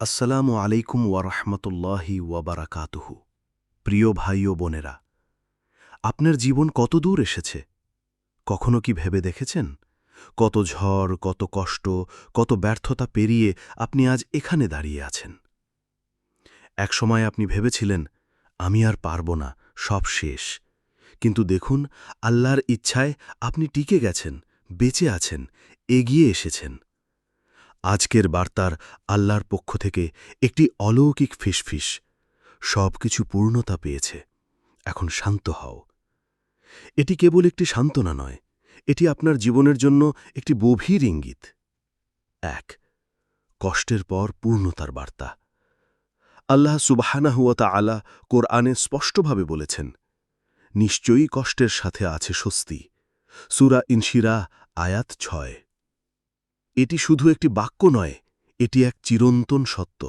আসসালামু আলাইকুম ওয়ারহমতুল্লাহি ওয়াবারাকাতুহু প্রিয় ভাই ও বোনেরা, আপনার জীবন কত দূর এসেছে? কখনো কি ভেবে দেখেছেন? কত ঝড়, কত কষ্ট, কত ব্যর্থতা পেরিয়ে আপনি আজ এখানে দাঁড়িয়ে আছেন। একসময় আপনি ভেবেছিলেন, আমি আর পারব না, সব শেষ। কিন্তু দেখুন, আল্লাহর ইচ্ছায় আপনি টিকে গেছেন, বেঁচে আছেন, এগিয়ে এসেছেন। আজকের বার্তার আল্লাহর পক্ষ থেকে একটি অলৌকিক ফিসফিস। সব কিছু পূর্ণতা পেয়েছে। এখন শান্ত হও। এটি কেবল একটি সান্ত্বনা নয়, এটি আপনার জীবনের জন্য একটি গভীর ইঙ্গিত। এক, কষ্টের পর পূর্ণতার বার্তা। আল্লাহ সুবাহানাহুয়াতা আলা কোরআনে স্পষ্টভাবে বলেছেন, নিশ্চয়ই কষ্টের সাথে আছে স্বস্তি। সুরা ইনশিরা আয়াত ছয়। এটি শুধু একটি বাক্য নয়, এটি এক চিরন্তন সত্য।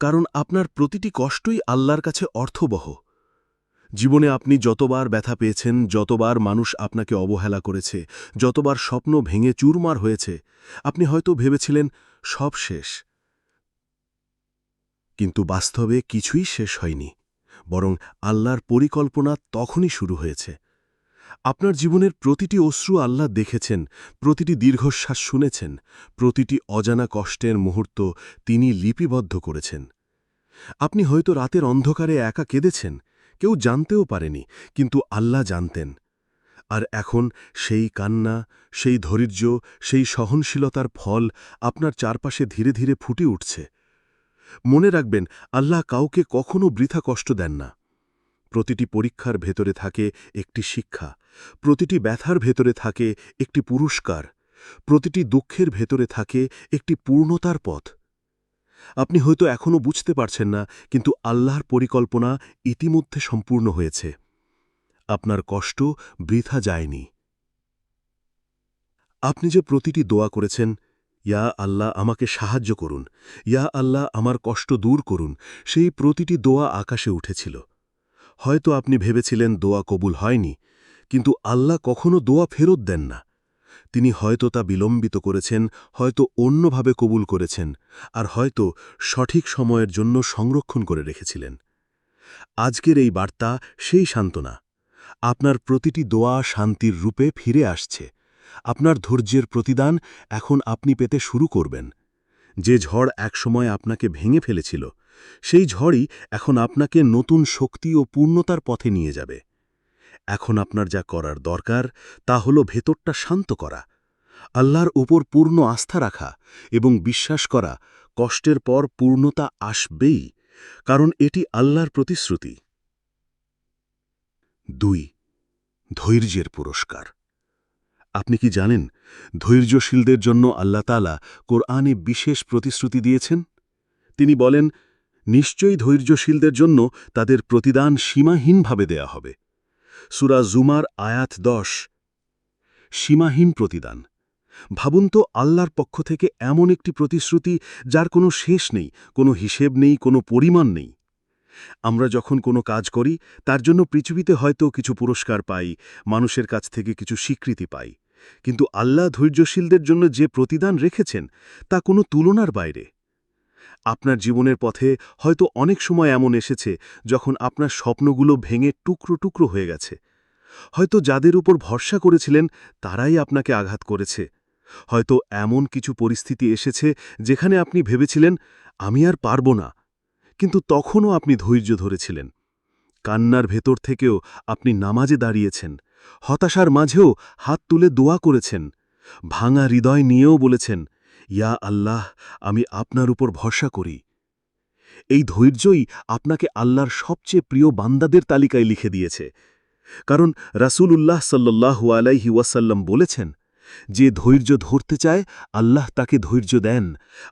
কারণ আপনার প্রতিটি কষ্টই আল্লাহর কাছে অর্থবহ। জীবনে আপনি যতবার ব্যথা পেয়েছেন, যতবার মানুষ আপনাকে অবহেলা করেছে, যতবার স্বপ্ন ভেঙে চুরমার হয়েছে, আপনি হয়তো ভেবেছিলেন, সব শেষ। কিন্তু বাস্তবে কিছুই শেষ হয়নি, বরং আল্লাহর পরিকল্পনা তখনই শুরু হয়েছে। আপনার জীবনের প্রতিটি অশ্রু আল্লাহ দেখেছেন, প্রতিটি দীর্ঘশ্বাস শুনেছেন, প্রতিটি অজানা কষ্টের মুহূর্ত তিনি লিপিবদ্ধ করেছেন। আপনি হয়তো রাতের অন্ধকারে একা কেঁদেছেন, কেউ জানতেও পারেনি, কিন্তু আল্লাহ জানতেন। আর এখন সেই কান্না, সেই ধৈর্য, সেই সহনশীলতার ফল আপনার চারপাশে ধীরে ধীরে ফুটে উঠছে। মনে রাখবেন, আল্লাহ কাউকে কখনো বৃথা কষ্ট দেন না। প্রতিটি পরীক্ষার ভেতরে থাকে একটি শিক্ষা প্রতিটি ব্যথার ভেতরে থাকে একটি পুরস্কার, প্রতিটি দুঃখের ভেতরে থাকে একটি পূর্ণতার পথ। আপনি হয়তো এখনও বুঝতে পারছেন না, কিন্তু আল্লাহর পরিকল্পনা ইতিমধ্যে সম্পূর্ণ হয়েছে। আপনার কষ্ট বৃথা যায়নি। আপনি যে প্রতিটি দোয়া করেছেন, ইয়া আল্লাহ আমাকে সাহায্য করুন, ইয়া আল্লাহ আমার কষ্ট দূর করুন, সেই প্রতিটি দোয়া আকাশে উঠেছিল। হয়তো আপনি ভেবেছিলেন দোয়া কবুল হয়নি কিন্তু আল্লাহ কখনো দোয়া ফেরত দেন না। তিনি হয়তো তা বিলম্বিত করেছেন, হয়তো অন্যভাবে কবুল করেছেন, আর হয়তো সঠিক সময়ের জন্য সংরক্ষণ করে রেখেছিলেন। আজকের এই বার্তা সেই সান্ত্বনা। আপনার প্রতিটি দোয়া শান্তির রূপে ফিরে আসছে। আপনার ধৈর্যের প্রতিদান এখন আপনি পেতে শুরু করবেন। যে ঝড় একসময় আপনাকে ভেঙে ফেলেছিল, সেই ঝড়ই এখন আপনাকে নতুন শক্তি ও পূর্ণতার পথে নিয়ে যাবে। এখন আপনার যা করার দরকার, তা হল ভেতরটা শান্ত করা, আল্লাহর উপর পূর্ণ আস্থা রাখা এবং বিশ্বাস করা, কষ্টের পর পূর্ণতা আসবেই, কারণ এটি আল্লাহর প্রতিশ্রুতি। দুই, ধৈর্যের পুরস্কার। আপনি কি জানেন ধৈর্যশীলদের জন্য আল্লাহ তালা কোরআনে বিশেষ প্রতিশ্রুতি দিয়েছেন? তিনি বলেন, নিশ্চয়ই ধৈর্যশীলদের জন্য তাদের প্রতিদান সীমাহীনভাবে দেয়া হবে। সুরা জুমার আয়াত দশ। সীমাহীন প্রতিদান। ভাবুন তো আল্লাহর পক্ষ থেকে এমন একটি প্রতিশ্রুতি যার কোনো শেষ নেই, কোনো হিসেব নেই, কোনো পরিমাণ নেই। আমরা যখন কোনো কাজ করি, তার জন্য পৃথিবীতে হয়তো কিছু পুরস্কার পাই, মানুষের কাছ থেকে কিছু স্বীকৃতি পাই। কিন্তু আল্লাহ ধৈর্যশীলদের জন্য যে প্রতিদান রেখেছেন, তা কোনো তুলনার বাইরে। আপনার জীবনের পথে হয়তো অনেক সময় এমন এসেছে যখন আপনার স্বপ্নগুলো ভেঙে টুকরো টুকরো হয়ে গেছে। হয়তো যাদের উপর ভরসা করেছিলেন, তারাই আপনাকে আঘাত করেছে। হয়তো এমন কিছু পরিস্থিতি এসেছে যেখানে আপনি ভেবেছিলেন, আমি আর পারব না। কিন্তু তখনও আপনি ধৈর্য ধরেছিলেন। কান্নার ভেতর থেকেও আপনি নামাজে দাঁড়িয়েছেন। হতাশার মাঝেও হাত তুলে দোয়া করেছেন। ভাঙা হৃদয় নিয়েও বলেছেন ইয়া আল্লাহ, আমি আপনার উপর ভরসা করি। এই ধৈর্যই আপনাকে আল্লাহর সবচেয়ে প্রিয় বান্দাদের তালিকায় লিখে দিয়েছে। কারণ রাসূল উল্লাহ সাল্লাহু আলাইহি ওয়াসাল্লাম বলেছেন, যে ধৈর্য ধরতে চায়, আল্লাহ তাকে ধৈর্য দেন।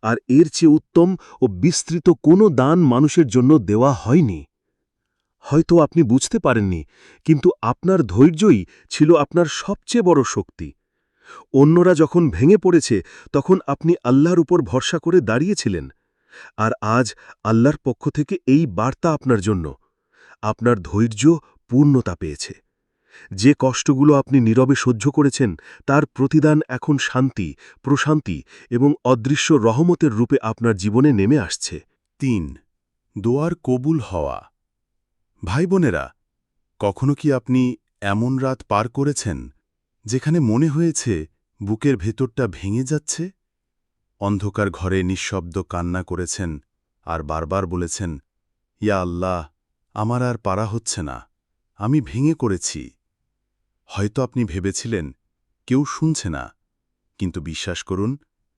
আর এর চেয়ে উত্তম ও বিস্তৃত কোনো দান মানুষের জন্য দেওয়া হয়নি। হয়তো আপনি বুঝতে পারেননি, কিন্তু আপনার ধৈর্যই ছিল আপনার সবচেয়ে বড় শক্তি। অন্যরা যখন ভেঙে পড়েছে, তখন আপনি আল্লাহর উপর ভরসা করে দাঁড়িয়েছিলেন। আর আজ আল্লাহর পক্ষ থেকে এই বার্তা আপনার জন্য। আপনার ধৈর্য পূর্ণতা পেয়েছে। যে কষ্টগুলো আপনি নীরবে সহ্য করেছেন, তার প্রতিদান এখন শান্তি, প্রশান্তি এবং অদৃশ্য রহমতের রূপে আপনার জীবনে নেমে আসছে। তিন, দোয়ার কবুল হওয়া। ভাই বোনেরা কখনো কি আপনি এমন রাত পার করেছেন যেখানে মনে হয়েছে বুকের ভেতরটা ভেঙে যাচ্ছে? অন্ধকার ঘরে নিঃশব্দ কান্না করেছেন আর বারবার বলেছেন, ইয়া আল্লাহ, আমার আর পারা হচ্ছে না, আমি ভেঙে করেছি। হয়তো আপনি ভেবেছিলেন, কেউ শুনছে না। কিন্তু বিশ্বাস করুন,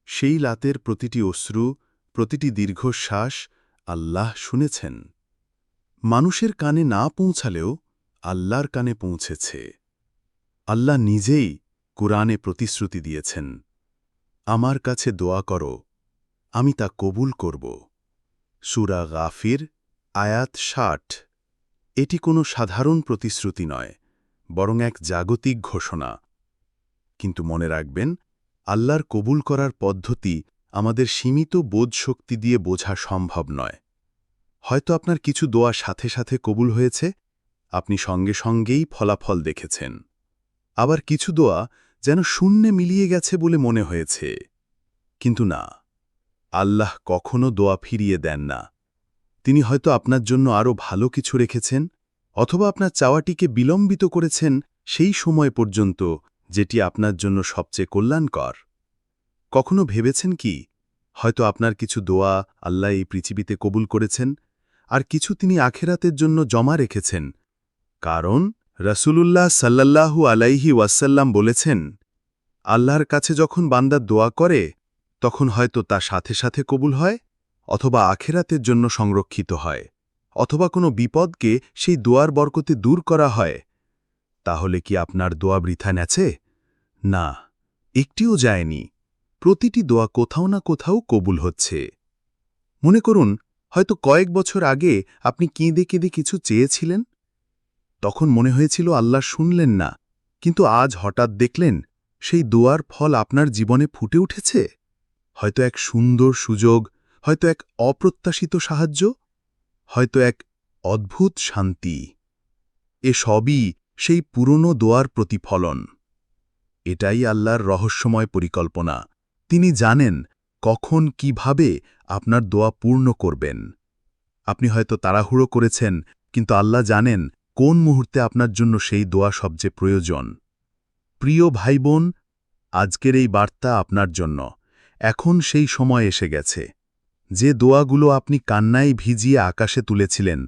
সেই লাতের প্রতিটি অশ্রু, প্রতিটি দীর্ঘশ্বাস আল্লাহ শুনেছেন। মানুষের কানে না পৌঁছালেও আল্লাহর কানে পৌঁছেছে। আল্লাহ নিজেই কুরআনে প্রতিশ্রুতি দিয়েছেন, আমার কাছে দোয়া করো, আমি তা কবুল করব। সুরা গাফির, আয়াত ষাট। এটি কোনো সাধারণ প্রতিশ্রুতি নয়, বরং এক জাগতিক ঘোষণা। কিন্তু মনে রাখবেন, আল্লাহর কবুল করার পদ্ধতি আমাদের সীমিত বোধশক্তি দিয়ে বোঝা সম্ভব নয়। হয়তো আপনার কিছু দোয়া সাথে সাথে কবুল হয়েছে, আপনি সঙ্গে সঙ্গেই ফলাফল দেখেছেন। আবার কিছু দোয়া যেন শূন্যে মিলিয়ে গেছে বলে মনে হয়েছে। কিন্তু না, আল্লাহ কখনো দোয়া ফিরিয়ে দেন না। তিনি হয়তো আপনার জন্য আরও ভালো কিছু রেখেছেন অথবা আপনার চাওয়াটিকে বিলম্বিত করেছেন সেই সময় পর্যন্ত যেটি আপনার জন্য সবচেয়ে কল্যাণকর। কখনো ভেবেছেন কি, হয়তো আপনার কিছু দোয়া আল্লাহ এই পৃথিবীতে কবুল করেছেন, আর কিছু তিনি আখেরাতের জন্য জমা রেখেছেন। কারণ রসুলুল্লাহ সাল্লাল্লাহু আলাইহি ওয়াসাল্লাম বলেছেন, আল্লাহর কাছে যখন বান্দার দোয়া করে, তখন হয়তো তা সাথে সাথে কবুল হয় অথবা আখেরাতের জন্য সংরক্ষিত হয় অথবা কোনো বিপদকে সেই দোয়ার বরকতে দূর করা হয়। তাহলে কি আপনার দোয়া বৃথা নেছে? না, একটিও যায়নি। প্রতিটি দোয়া কোথাও না কোথাও কবুল হচ্ছে। মনে করুন, হয়তো কয়েক বছর আগে আপনি কেঁদে কেঁদে কিছু চেয়েছিলেন? তখন মনে হয়েছিল আল্লাহ শুনলেন না, কিন্তু আজ হঠাৎ দেখলেন সেই দোয়ার ফল আপনার জীবনে ফুটে উঠেছে। হয়তো এক সুন্দর সুযোগ, হয়তো এক অপ্রত্যাশিত সাহায্য, হয়তো এক অদ্ভুত শান্তি। এ সবই সেই পুরনো দোয়ার প্রতিফলন। এটাই আল্লাহর রহস্যময় পরিকল্পনা। তিনি জানেন কখন কীভাবে আপনার দোয়া পূর্ণ করবেন। আপনি হয়তো তাড়াহুড়ো করেছেন, কিন্তু আল্লাহ জানেন কোন মুহূর্তে আপনার জন্য সেই দোয়া সবচেয়ে প্রয়োজন? প্রিয় ভাই বোন আজকের এই বার্তা আপনার জন্য। এখন সেই সময় এসে গেছে। যে দোয়াগুলো আপনি কান্নায় ভিজিয়ে আকাশে তুলেছিলেন,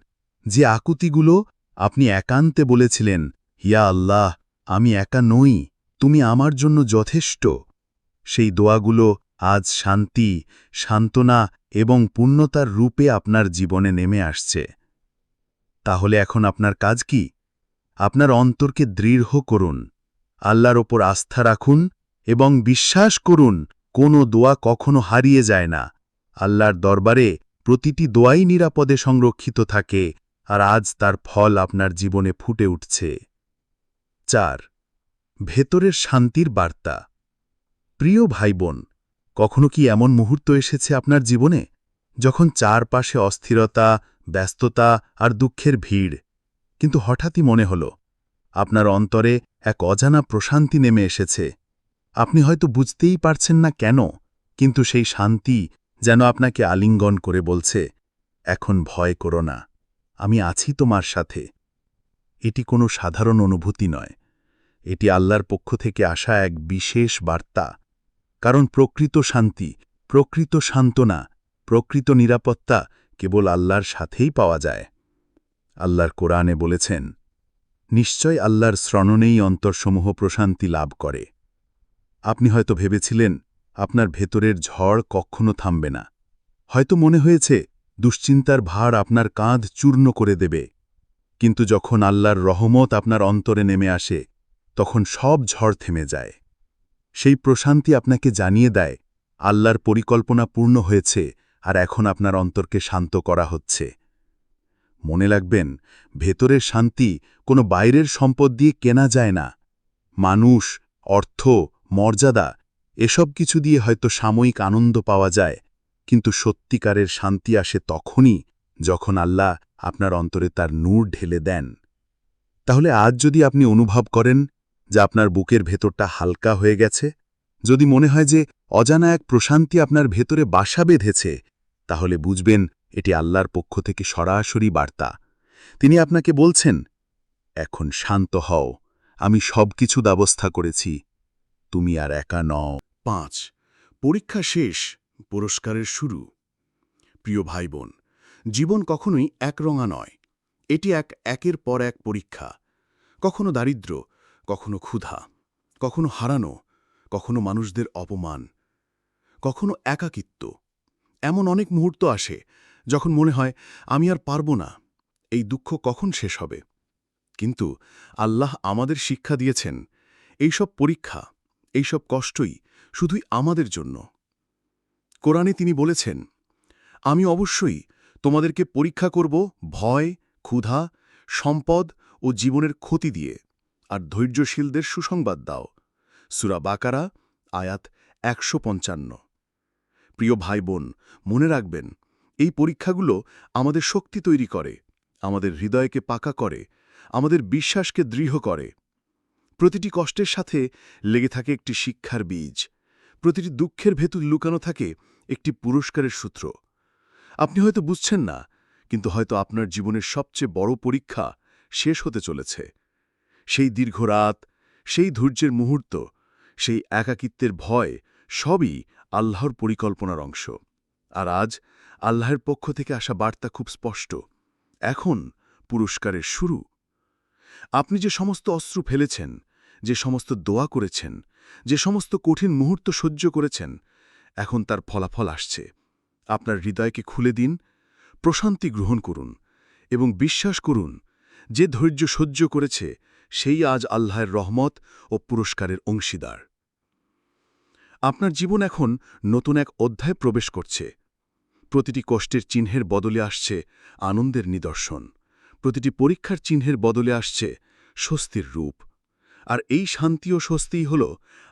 যে আকুতিগুলো আপনি একান্তে বলেছিলেন হিয়া আল্লাহ, আমি একা নই, তুমি আমার জন্য যথেষ্ট। সেই দোয়াগুলো আজ শান্তি, সান্ত্বনা এবং পূর্ণতার রূপে আপনার জীবনে নেমে আসছে। তাহলে এখন আপনার কাজ কি? আপনার অন্তরকে দৃঢ় করুন, আল্লাহর ওপর আস্থা রাখুন এবং বিশ্বাস করুন, কোনো দোয়া কখনো হারিয়ে যায় না। আল্লাহর দরবারে প্রতিটি দোয়াই নিরাপদে সংরক্ষিত থাকে আর আজ তার ফল আপনার জীবনে ফুটে উঠছে। চার, ভেতরের শান্তির বার্তা। প্রিয় ভাই বোন কখনো কি এমন মুহূর্ত এসেছে আপনার জীবনে? যখন চারপাশে অস্থিরতা ব্যস্ততা আর দুঃখের ভিড়। কিন্তু হঠাৎই মনে হল, আপনার অন্তরে এক অজানা প্রশান্তি নেমে এসেছে। আপনি হয়তো বুঝতেই পারছেন না কেন, কিন্তু সেই শান্তি যেন আপনাকে আলিঙ্গন করে বলছে, এখন ভয় করো না, আমি আছি তোমার সাথে। এটি কোনো সাধারণ অনুভূতি নয়। এটি আল্লাহর পক্ষ থেকে আসা এক বিশেষ বার্তা। কারণ প্রকৃত শান্তি, প্রকৃত সান্ত্বনা, প্রকৃত নিরাপত্তা কেবল আল্লাহর সাথেই পাওয়া যায়। আল্লাহর কোরআনে বলেছেন, নিশ্চয় আল্লাহর শ্রণনেই অন্তরসমূহ প্রশান্তি লাভ করে। আপনি হয়তো ভেবেছিলেন, আপনার ভেতরের ঝড় কখনো থামবে না। হয়তো মনে হয়েছে, দুশ্চিন্তার ভার আপনার কাঁধ চূর্ণ করে দেবে। কিন্তু যখন আল্লাহর রহমত আপনার অন্তরে নেমে আসে, তখন সব ঝড় থেমে যায়। সেই প্রশান্তি আপনাকে জানিয়ে দেয়, আল্লাহর পরিকল্পনা পূর্ণ হয়েছে আর এখন আপনার অন্তরকে শান্ত করা হচ্ছে। মনে রাখবেন, ভেতরের শান্তি কোনো বাইরের সম্পদ দিয়ে কেনা যায় না। মানুষ, অর্থ, মর্যাদা, এসব কিছু দিয়ে হয়তো সাময়িক আনন্দ পাওয়া যায়, কিন্তু সত্যিকারের শান্তি আসে তখনই যখন আল্লাহ আপনার অন্তরে তার নূর ঢেলে দেন। তাহলে আজ যদি আপনি অনুভব করেন যে আপনার বুকের ভেতরটা হালকা হয়ে গেছে যদি মনে হয় যে অজানা এক প্রশান্তি আপনার ভেতরে বাসা বেঁধেছে, তাহলে বুঝবেন এটি আল্লাহর পক্ষ থেকে সরাসরি বার্তা। তিনি আপনাকে বলছেন, এখন শান্ত হও, আমি সব কিছু ব্যবস্থা করেছি, তুমি আর একা নও। পাঁচ, পরীক্ষা শেষ, পুরস্কারের শুরু। প্রিয় ভাই বোন জীবন কখনোই একরঙা নয়, এটি এক একের পর এক পরীক্ষা। কখনো দারিদ্র্য, কখনো ক্ষুধা, কখনো হারানো কখনো মানুষদের অপমান, কখনো একাকিত্ব। এমন অনেক মুহূর্ত আসে যখন মনে হয়, আমি আর পারব না, এই দুঃখ কখন শেষ হবে? কিন্তু আল্লাহ আমাদের শিক্ষা দিয়েছেন এইসব পরীক্ষা এইসব কষ্টই শুধুই আমাদের জন্য। কোরআনে তিনি বলেছেন, আমি অবশ্যই তোমাদেরকে পরীক্ষা করব ভয়, ক্ষুধা, সম্পদ ও জীবনের ক্ষতি দিয়ে, আর ধৈর্যশীলদের সুসংবাদ দাও। সুরা বাকারা, আয়াত একশো পঞ্চান্ন। প্রিয় ভাই বোন মনে রাখবেন, এই পরীক্ষাগুলো আমাদের শক্তি তৈরি করে, আমাদের হৃদয়কে পাকা করে, আমাদের বিশ্বাসকে দৃঢ় করে। প্রতিটি কষ্টের সাথে লেগে থাকে একটি শিক্ষার বীজ, প্রতিটি দুঃখের ভেতর লুকানো থাকে একটি পুরস্কারের সূত্র। আপনি হয়তো বুঝছেন না, কিন্তু হয়তো আপনার জীবনের সবচেয়ে বড় পরীক্ষা শেষ হতে চলেছে। সেই দীর্ঘ রাত, সেই ধৈর্যের মুহূর্ত সেই একাকিত্বের ভয় সবই আল্লাহর পরিকল্পনার অংশ। আর আজ আল্লাহর পক্ষ থেকে আসা বার্তা খুব স্পষ্ট। এখন পুরস্কারের শুরু। আপনি যে সমস্ত অস্ত্র ফেলেছেন, যে সমস্ত দোয়া করেছেন, যে সমস্ত কঠিন মুহূর্ত সহ্য করেছেন, এখন তার ফলাফল আসছে। আপনার হৃদয়কে খুলে দিন, প্রশান্তি গ্রহণ করুন এবং বিশ্বাস করুন, যে ধৈর্য সহ্য করেছে, সেই আজ আল্লাহর রহমত ও পুরস্কারের অংশীদার। আপনার জীবন এখন নতুন এক অধ্যায় প্রবেশ করছে। প্রতিটি কষ্টের চিহ্নের বদলে আসছে আনন্দের নিদর্শন। প্রতিটি পরীক্ষার চিহ্নের বদলে আসছে স্বস্তির রূপ। আর এই শান্তি ও স্বস্তিই হল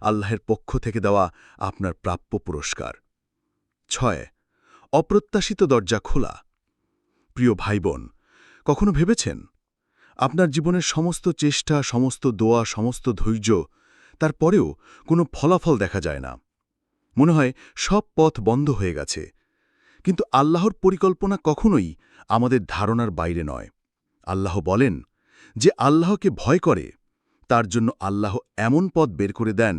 আল্লাহের পক্ষ থেকে দেওয়া আপনার প্রাপ্য পুরস্কার। ছয়, অপ্রত্যাশিত দরজা খোলা। প্রিয় ভাই বোন কখনো ভেবেছেন? আপনার জীবনের সমস্ত চেষ্টা, সমস্ত দোয়া, সমস্ত ধৈর্য তারপরেও কোনো ফলাফল দেখা যায় না। মনে হয় সব পথ বন্ধ হয়ে গেছে। কিন্তু আল্লাহর পরিকল্পনা কখনোই আমাদের ধারণার বাইরে নয়। আল্লাহ বলেন যে আল্লাহকে ভয় করে, তার জন্য আল্লাহ এমন পথ বের করে দেন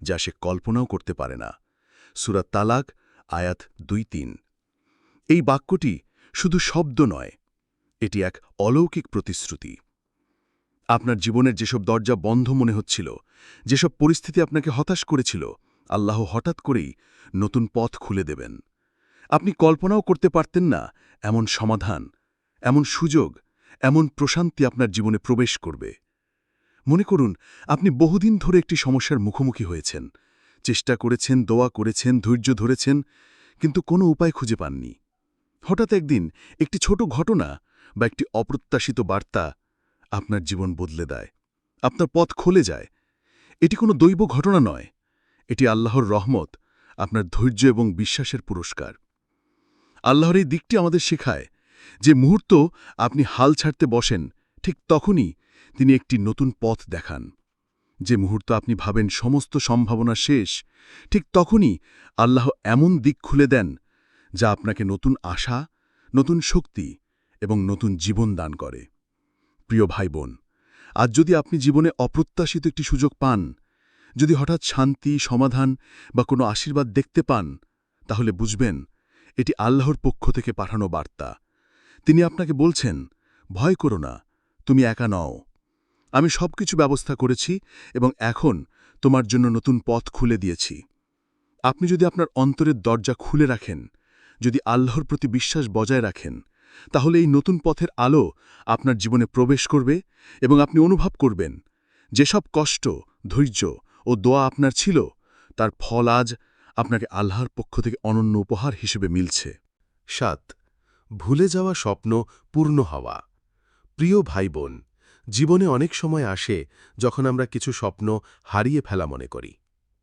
যা সে কল্পনাও করতে পারে না। সুরাত তালাক, আয়াত দুই তিন। এই বাক্যটি শুধু শব্দ নয়, এটি এক অলৌকিক প্রতিশ্রুতি। আপনার জীবনের যেসব দরজা বন্ধ মনে হচ্ছিল, যেসব পরিস্থিতি আপনাকে হতাশ করেছিল, আল্লাহ হঠাৎ করেই নতুন পথ খুলে দেবেন। আপনি কল্পনাও করতে পারতেন না এমন সমাধান, এমন সুযোগ, এমন প্রশান্তি আপনার জীবনে প্রবেশ করবে। মনে করুন, আপনি বহুদিন ধরে একটি সমস্যার মুখোমুখি হয়েছেন। চেষ্টা করেছেন, দোয়া করেছেন, ধৈর্য ধরেছেন, কিন্তু কোনো উপায় খুঁজে পাননি। হঠাৎ একদিন একটি ছোট ঘটনা বা একটি অপ্রত্যাশিত বার্তা আপনার জীবন বদলে দেয়। আপনার পথ খুলে যায়। এটি কোনো দৈব ঘটনা নয়। এটি আল্লাহর রহমত, আপনার ধৈর্য এবং বিশ্বাসের পুরস্কার। আল্লাহর এই দিকটি আমাদের শেখায় যে মুহূর্ত আপনি হাল ছাড়তে বসেন, ঠিক তখনই তিনি একটি নতুন পথ দেখান। যে মুহূর্ত আপনি ভাবেন সমস্ত সম্ভাবনা শেষ, ঠিক তখনই আল্লাহ এমন দিক খুলে দেন যা আপনাকে নতুন আশা, নতুন শক্তি এবং নতুন জীবন দান করে। প্রিয় ভাই বোন আজ যদি আপনি জীবনে অপ্রত্যাশিত একটি সুযোগ পান, যদি হঠাৎ শান্তি, সমাধান বা কোনো আশীর্বাদ দেখতে পান, তাহলে বুঝবেন এটি আল্লাহর পক্ষ থেকে পাঠানো বার্তা। তিনি আপনাকে বলছেন, ভয় করো না, তুমি একা নও। আমি সব কিছু ব্যবস্থা করেছি এবং এখন তোমার জন্য নতুন পথ খুলে দিয়েছি। আপনি যদি আপনার অন্তরের দরজা খুলে রাখেন, যদি আল্লাহর প্রতি বিশ্বাস বজায় রাখেন তাহলে এই নতুন পথের আলো আপনার জীবনে প্রবেশ করবে এবং আপনি অনুভব করবেন যেসব কষ্ট, ধৈর্য ও দোয়া আপনার ছিল, তার ফল আজ আপনাকে আল্লাহর পক্ষ থেকে অনন্য উপহার হিসেবে মিলছে। সাত, ভুলে যাওয়া স্বপ্ন পূর্ণ হওয়া। প্রিয় ভাই বোন জীবনে অনেক সময় আসে যখন আমরা কিছু স্বপ্ন হারিয়ে ফেলা মনে করি।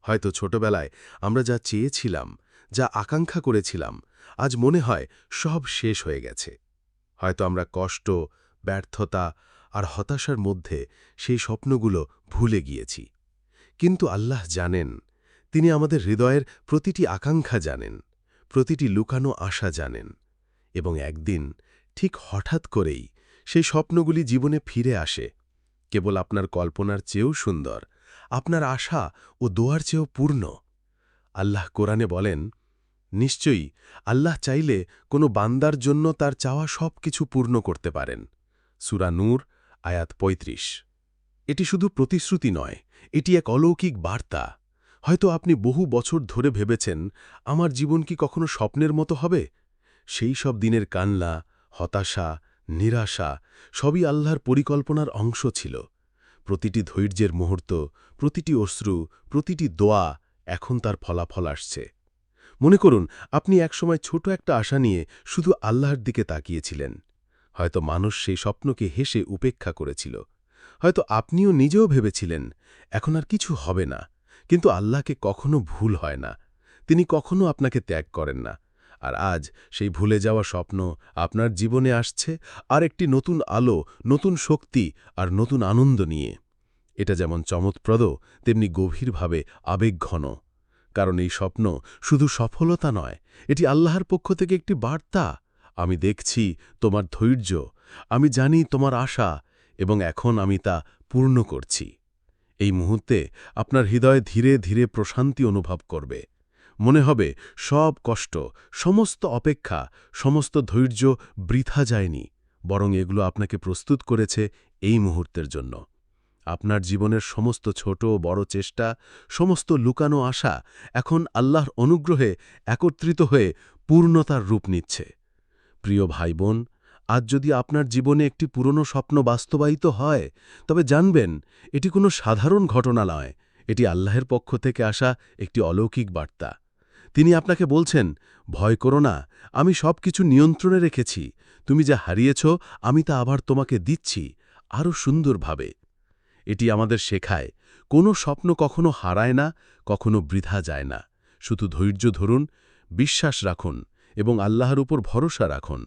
হয়তো ছোটবেলায় আমরা যা চেয়েছিলাম, যা আকাঙ্ক্ষা করেছিলাম, আজ মনে হয় সব শেষ হয়ে গেছে। হয়তো আমরা কষ্ট, ব্যর্থতা আর হতাশার মধ্যে সেই স্বপ্নগুলো ভুলে গিয়েছি। কিন্তু আল্লাহ জানেন, তিনি আমাদের হৃদয়ের প্রতিটি আকাঙ্ক্ষা জানেন, প্রতিটি লুকানো আশা জানেন এবং একদিন ঠিক হঠাৎ করেই সেই স্বপ্নগুলি জীবনে ফিরে আসে। কেবল আপনার কল্পনার চেয়েও সুন্দর, আপনার আশা ও দোয়ার চেয়েও পূর্ণ। আল্লাহ কোরআনে বলেন নিশ্চয়ই আল্লাহ চাইলে কোনো বান্দার জন্য তার চাওয়া সব কিছু পূর্ণ করতে পারেন। সুরা নূর, আয়াত ৩৫ এটি শুধু প্রতিশ্রুতি নয়, এটি এক অলৌকিক বার্তা। হয়তো আপনি বহু বছর ধরে ভেবেছেন, আমার জীবন কি কখনো স্বপ্নের মতো হবে? সেই সব দিনের কান্না, হতাশা, নিরাশা সবই আল্লাহর পরিকল্পনার অংশ ছিল। প্রতিটি ধৈর্যের মুহূর্ত, প্রতিটি অশ্রু, প্রতিটি দোয়া এখন তার ফলাফল আসছে। মনে করুন, আপনি একসময় ছোট একটা আশা নিয়ে শুধু আল্লাহর দিকে তাকিয়েছিলেন। হয়তো মানুষ সেই স্বপ্নকে হেসে উপেক্ষা করেছিল। হয়তো আপনিও নিজেও ভেবেছিলেন, এখন আর কিছু হবে না। কিন্তু আল্লাহকে কখনো ভুল হয় না। তিনি কখনো আপনাকে ত্যাগ করেন না। আর আজ সেই ভুলে যাওয়া স্বপ্ন আপনার জীবনে আসছে আর একটি নতুন আলো, নতুন শক্তি আর নতুন আনন্দ নিয়ে। এটা যেমন চমৎপ্রদ, তেমনি গভীরভাবে আবেগঘন। কারণ এই স্বপ্ন শুধু সফলতা নয়, এটি আল্লাহর পক্ষ থেকে একটি বার্তা। আমি দেখছি তোমার ধৈর্য, আমি জানি তোমার আশা, এবং এখন আমি তা পূর্ণ করছি। এই মুহূর্তে আপনার হৃদয় ধীরে ধীরে প্রশান্তি অনুভব করবে। মনে হবে, সব কষ্ট, সমস্ত অপেক্ষা, সমস্ত ধৈর্য বৃথা যায়নি, বরং এগুলো আপনাকে প্রস্তুত করেছে এই মুহূর্তের জন্য। আপনার জীবনের সমস্ত ছোট বড় চেষ্টা, সমস্ত লুকানো আশা এখন আল্লাহর অনুগ্রহে একত্রিত হয়ে পূর্ণতার রূপ নিচ্ছে। প্রিয় ভাই বোন আজ যদি আপনার জীবনে একটি পুরনো স্বপ্ন বাস্তবায়িত হয়, তবে জানবেন এটি কোনো সাধারণ ঘটনা নয়। এটি আল্লাহের পক্ষ থেকে আসা একটি অলৌকিক বার্তা। তিনি আপনাকে বলছেন, ভয় করো না, আমি সব কিছু নিয়ন্ত্রণে রেখেছি। তুমি যা হারিয়েছ, আমি তা আবার তোমাকে দিচ্ছি। আরও সুন্দরভাবে। এটি আমাদের শেখায়। কোনো স্বপ্ন কখনো হারায় না, কখনো বৃথা যায় না। শুধু ধৈর্য ধরুন, বিশ্বাস রাখুন এবং আল্লাহর উপর ভরসা রাখুন।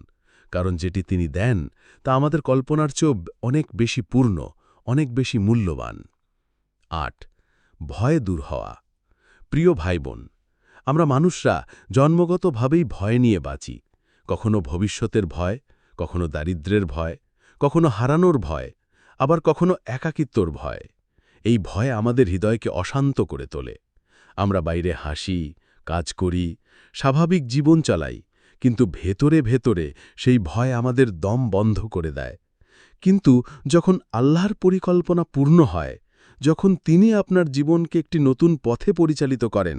কারণ যেটি তিনি দেন, তা আমাদের কল্পনার চেয়েও অনেক বেশি পূর্ণ, অনেক বেশি মূল্যবান। আট, ভয় দূর হওয়া। প্রিয় ভাই বোন আমরা মানুষরা জন্মগতভাবেই ভয় নিয়ে বাঁচি। কখনো ভবিষ্যতের ভয়, কখনো দারিদ্র্যের ভয়, কখনো হারানোর ভয় আবার কখনো একাকিত্বর ভয়। এই ভয় আমাদের হৃদয়কে অশান্ত করে তোলে। আমরা বাইরে হাসি, কাজ করি, স্বাভাবিক জীবন চালাই, কিন্তু ভেতরে ভেতরে সেই ভয় আমাদের দম বন্ধ করে দেয়। কিন্তু যখন আল্লাহর পরিকল্পনা পূর্ণ হয়, যখন তিনি আপনার জীবনকে একটি নতুন পথে পরিচালিত করেন,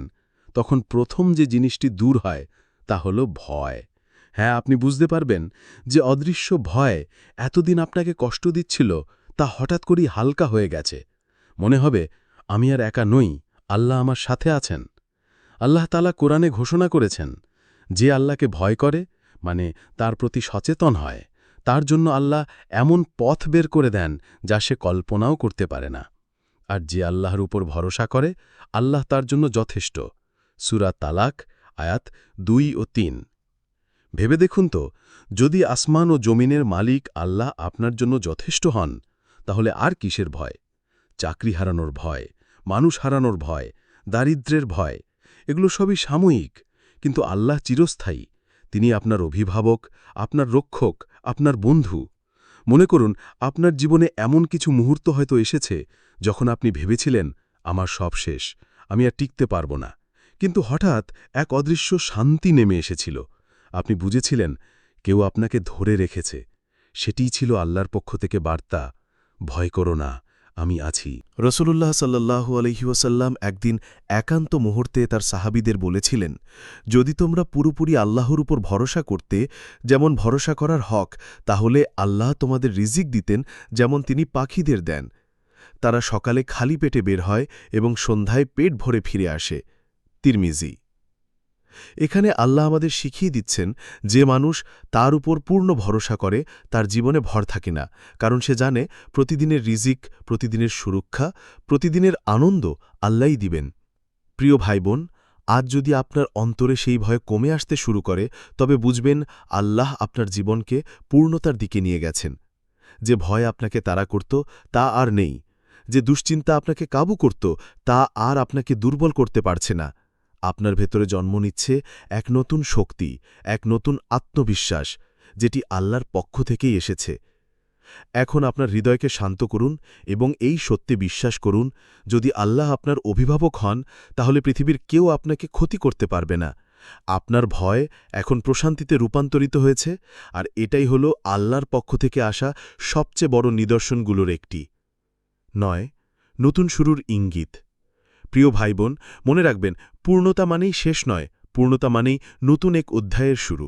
তখন প্রথম যে জিনিসটি দূর হয়, তা হল ভয়। হ্যাঁ আপনি বুঝতে পারবেন যে অদৃশ্য ভয় এতদিন আপনাকে কষ্ট দিচ্ছিল তা হঠাৎ করেই হালকা হয়ে গেছে। মনে হবে, আমি আর একা নই, আল্লাহ আমার সাথে আছেন। আল্লাহ তালা কোরআনে ঘোষণা করেছেন, যে আল্লাহকে ভয় করে মানে তার প্রতি সচেতন হয়, তার জন্য আল্লাহ এমন পথ বের করে দেন, যা সে কল্পনাও করতে পারে না। আর যে আল্লাহর উপর ভরসা করে, আল্লাহ তার জন্য যথেষ্ট। সুরা তালাক, আয়াত দুই ও তিন। ভেবে দেখুন তো, যদি আসমান ও জমিনের মালিক আল্লাহ আপনার জন্য যথেষ্ট হন তাহলে আর কিসের ভয়? চাকরি হারানোর ভয়, মানুষ হারানোর ভয় দারিদ্র্যের ভয়, এগুলো সবই সাময়িক, কিন্তু আল্লাহ চিরস্থায়ী। তিনি আপনার অভিভাবক, আপনার রক্ষক, আপনার বন্ধু। মনে করুন, আপনার জীবনে এমন কিছু মুহূর্ত হয়তো এসেছে, যখন আপনি ভেবেছিলেন, আমার সব শেষ, আমি আর টিকতে পারব না। কিন্তু হঠাৎ এক অদৃশ্য শান্তি নেমে এসেছিল। আপনি বুঝেছিলেন, কেউ আপনাকে ধরে রেখেছে। সেটিই ছিল আল্লাহর পক্ষ থেকে বার্তা। ভয় করো না, আমি আছি। রসুলুল্লাহ সাল্লাহু আলহিউসাল্লাম একদিন একান্ত মুহূর্তে তার সাহাবিদের বলেছিলেন, যদি তোমরা পুরোপুরি আল্লাহর উপর ভরসা করতে, যেমন ভরসা করার হক, তাহলে আল্লাহ তোমাদের রিজিক দিতেন যেমন তিনি পাখিদের দেন। তারা সকালে খালি পেটে বের হয় এবং সন্ধ্যায় পেট ভরে ফিরে আসে। তিরমিজি এখানে আল্লাহ আমাদের শিখিয়ে দিচ্ছেন যে মানুষ তার উপর পূর্ণ ভরসা করে, তার জীবনে ভর থাকে না। কারণ সে জানে প্রতিদিনের রিজিক, প্রতিদিনের সুরক্ষা, প্রতিদিনের আনন্দ আল্লাহই দিবেন। প্রিয় ভাই বোন আজ যদি আপনার অন্তরে সেই ভয় কমে আসতে শুরু করে, তবে বুঝবেন আল্লাহ আপনার জীবনকে পূর্ণতার দিকে নিয়ে গেছেন। যে ভয় আপনাকে তাড়া করত, তা আর নেই। যে দুশ্চিন্তা আপনাকে কাবু করত, তা আর আপনাকে দুর্বল করতে পারছে না। আপনার ভেতরে জন্ম নিচ্ছে এক নতুন শক্তি, এক নতুন আত্মবিশ্বাস, যেটি আল্লাহর পক্ষ থেকেই এসেছে। এখন আপনার হৃদয়কে শান্ত করুন এবং এই সত্যে বিশ্বাস করুন, যদি আল্লাহ আপনার অভিভাবক হন, তাহলে পৃথিবীর কেউ আপনাকে ক্ষতি করতে পারবে না। আপনার ভয় এখন প্রশান্তিতে রূপান্তরিত হয়েছে, আর এটাই হল আল্লাহর পক্ষ থেকে আসা সবচেয়ে বড় নিদর্শনগুলোর একটি। নয়, নতুন শুরুর ইঙ্গিত। প্রিয় ভাইবোন, মনে রাখবেন পূর্ণতা মানেই শেষ নয়, পূর্ণতা মানেই নতুন এক অধ্যায়ের শুরু।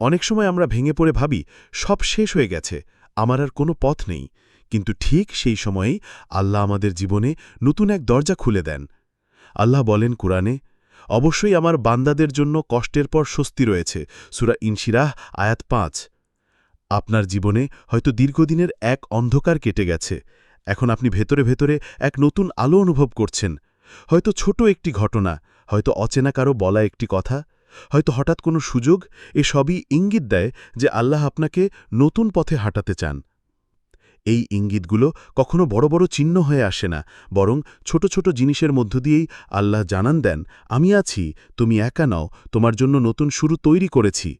অনেক সময় আমরা ভেঙে পড়ে ভাবি, সব শেষ হয়ে গেছে, আমার আর কোনো পথ নেই। কিন্তু ঠিক সেই সময়েই আল্লাহ আমাদের জীবনে নতুন এক দরজা খুলে দেন। আল্লাহ বলেন কুরআনে, অবশ্যই আমার বান্দাদের জন্য কষ্টের পর স্বস্তি রয়েছে। সুরা ইনশিরাহ, আয়াত পাঁচ। আপনার জীবনে হয়তো দীর্ঘদিনের এক অন্ধকার কেটে গেছে। এখন আপনি ভেতরে ভেতরে এক নতুন আলো অনুভব করছেন। হয়তো ছোট একটি ঘটনা হয়তো অচেনা কারও বলা একটি কথা, হয়তো হঠাৎ কোনো সুযোগ, এ সবই ইঙ্গিত দেয় যে আল্লাহ আপনাকে নতুন পথে হাঁটাতে চান। এই ইঙ্গিতগুলো কখনো বড় বড় চিহ্ন হয়ে আসে না, বরং ছোট ছোট জিনিসের মধ্য দিয়েই আল্লাহ জানান দেন, আমি আছি, তুমি একা নাও, তোমার জন্য নতুন শুরু তৈরি করেছি।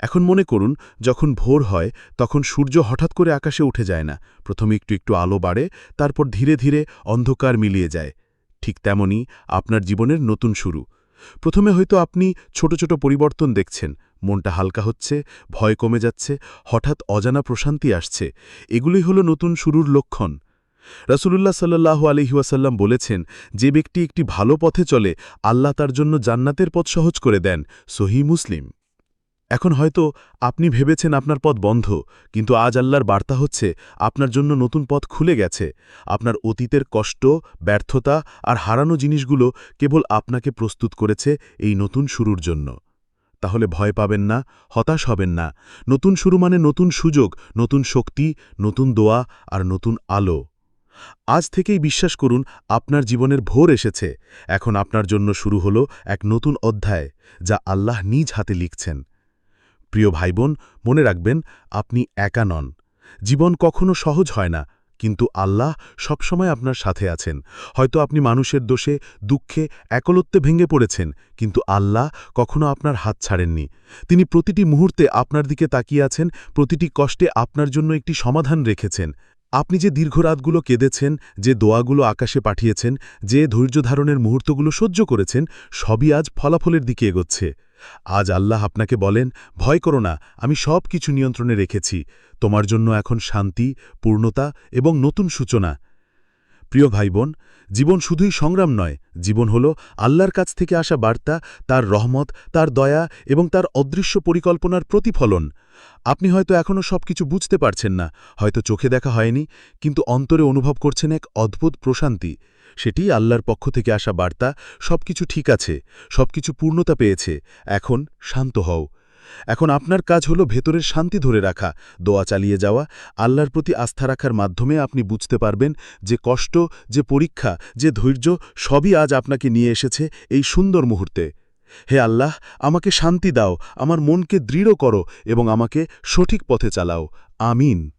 এখন মনে করুন, যখন ভোর হয়, তখন সূর্য হঠাৎ করে আকাশে উঠে যায় না, প্রথমে একটু একটু আলো বাড়ে, তারপর ধীরে ধীরে অন্ধকার মিলিয়ে যায়। ঠিক তেমনি আপনার জীবনের নতুন শুরু। প্রথমে হয়তো আপনি ছোট ছোট পরিবর্তন দেখছেন, মনটা হালকা হচ্ছে, ভয় কমে যাচ্ছে, হঠাৎ অজানা প্রশান্তি আসছে। এগুলোই হলো নতুন শুরুর লক্ষণ। রাসূলুল্লাহ সাল্লাল্লাহু আলহিউসাল্লাম বলেছেন, যে ব্যক্তি একটি ভালো পথে চলে, আল্লাহ তার জন্য জান্নাতের পথ সহজ করে দেন। সহি মুসলিম। এখন হয়তো আপনি ভেবেছেন আপনার পথ বন্ধ, কিন্তু আজ আল্লাহর বার্তা হচ্ছে আপনার জন্য নতুন পথ খুলে গেছে। আপনার অতীতের কষ্ট, ব্যর্থতা আর হারানো জিনিসগুলো কেবল আপনাকে প্রস্তুত করেছে এই নতুন শুরুর জন্য। তাহলে ভয় পাবেন না, হতাশ হবেন না। নতুন শুরু মানে নতুন সুযোগ, নতুন শক্তি, নতুন দোয়া আর নতুন আলো। আজ থেকেই বিশ্বাস করুন, আপনার জীবনের ভোর এসেছে। এখন আপনার জন্য শুরু হল এক নতুন অধ্যায়, যা আল্লাহ নিজ হাতে লিখছেন। প্রিয় ভাইবোন, মনে রাখবেন, আপনি একা নন। জীবন কখনো সহজ হয় না, কিন্তু আল্লাহ সবসময় আপনার সাথে আছেন। হয়তো আপনি মানুষের দোষে, দুঃখে, একলত্বে ভেঙে পড়েছেন, কিন্তু আল্লাহ কখনো আপনার হাত ছাড়েননি। তিনি প্রতিটি মুহূর্তে আপনার দিকে তাকিয়ে আছেন, প্রতিটি কষ্টে আপনার জন্য একটি সমাধান রেখেছেন। আপনি যে দীর্ঘ রাতগুলো কেঁদেছেন, যে দোয়াগুলো আকাশে পাঠিয়েছেন, যে ধৈর্য ধারণের মুহূর্তগুলো সহ্য করেছেন, সবই আজ ফলাফলের দিকে এগোচ্ছে। আজ আল্লাহ আপনাকে বলেন, ভয় করো না, আমি সব কিছু নিয়ন্ত্রণে রেখেছি। তোমার জন্য এখন শান্তি, পূর্ণতা এবং নতুন সূচনা। প্রিয় ভাইবোন, জীবন শুধুই সংগ্রাম নয়, জীবন হল আল্লাহর কাছ থেকে আসা বার্তা, তার রহমত, তার দয়া এবং তার অদৃশ্য পরিকল্পনার প্রতিফলন। আপনি হয়তো এখনও সব কিছু বুঝতে পারছেন না, হয়তো চোখে দেখা হয়নি, কিন্তু অন্তরে অনুভব করছেন এক অদ্ভুত প্রশান্তি। সেটি আল্লাহর পক্ষ থেকে আসা বার্তা, সবকিছু ঠিক আছে, সবকিছু পূর্ণতা পেয়েছে, এখন শান্ত হও। এখন আপনার কাজ হলো ভেতরের শান্তি ধরে রাখা, দোয়া চালিয়ে যাওয়া, আল্লাহর প্রতি আস্থা রাখার মাধ্যমে আপনি বুঝতে পারবেন যে কষ্ট, যে পরীক্ষা, যে ধৈর্য সবই আজ আপনাকে নিয়ে এসেছে এই সুন্দর মুহূর্তে। হে আল্লাহ, আমাকে শান্তি দাও, আমার মনকে দৃঢ় করো এবং আমাকে সঠিক পথে চালাও। আমিন।